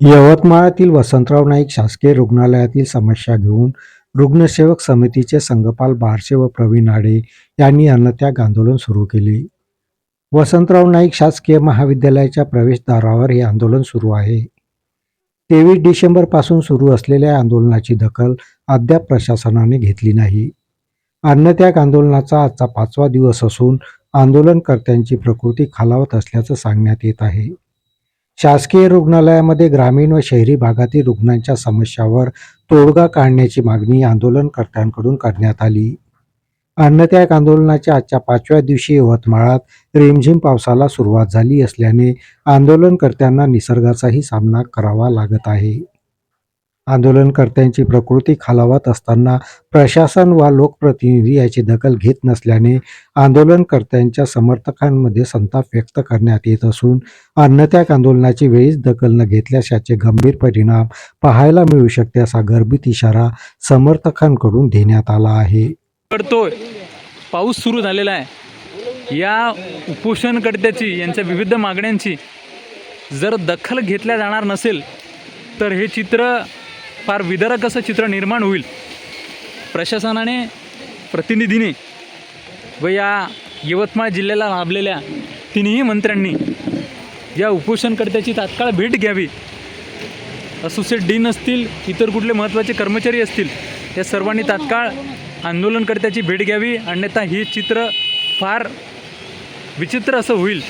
यवतमाळातील वसंतराव नाईक शासकीय रुग्णालयातील समस्या घेऊन रुग्णसेवक समितीचे संघपाल बारशे व प्रवीण आडे यांनी अन्नत्याग आंदोलन सुरू केले. वसंतराव नाईक शासकीय महाविद्यालयाच्या प्रवेशद्वारावर हे आंदोलन सुरू आहे. तेवीस डिसेंबरपासून सुरू असलेल्या आंदोलनाची दखल अद्याप प्रशासनाने घेतली नाही. अन्नत्याग आंदोलनाचा आजचा पाचवा दिवस असून आंदोलनकर्त्यांची प्रकृती खालावत असल्याचं सांगण्यात येत आहे. शासकीय रुग्णालयामध्ये ग्रामीण व शहरी भागातील रुग्णांच्या समस्यावर तोडगा काढण्याची मागणी आंदोलनकर्त्यांकडून करण्यात आली. अन्नत्याग आंदोलनाच्या आजच्या पाचव्या दिवशी यवतमाळात रिमझिम पावसाला सुरुवात झाली असल्याने आंदोलनकर्त्यांना निसर्गाचाही सामना करावा लागत आहे. आंदोलनकर्त्यांची प्रकृती खालावत असताना प्रशासन वा लोकप्रतिनिधी याची दखल घेत नसल्याने आंदोलनकर्त्यांच्या समर्थकांमध्ये संताप व्यक्त करण्यात येत असून अन्नत्याग आंदोलनाची वेळीच दखल न घेतल्यास याचे गंभीर परिणाम पाहायला मिळू शकते असा गर्भित इशारा समर्थकांकडून देण्यात आला आहे. पडतोय पाऊस सुरू झालेला आहे. या उपोषणकर्त्याची यांच्या विविध मागण्यांची जर दखल घेतल्या जाणार नसेल तर हे चित्र फार विदारक असं चित्र निर्माण होईल. प्रशासनाने प्रतिनिधीने व या यवतमाळ जिल्ह्याला लाभलेल्या तिन्ही मंत्र्यांनी या उपोषणकर्त्याची तात्काळ भेट घ्यावी. असोसिएट डीन असतील इतर कुठले महत्त्वाचे कर्मचारी असतील या सर्वांनी तात्काळ आंदोलनकर्त्याची भेट घ्यावी. अन्यथा हे चित्र फार विचित्र असं होईल.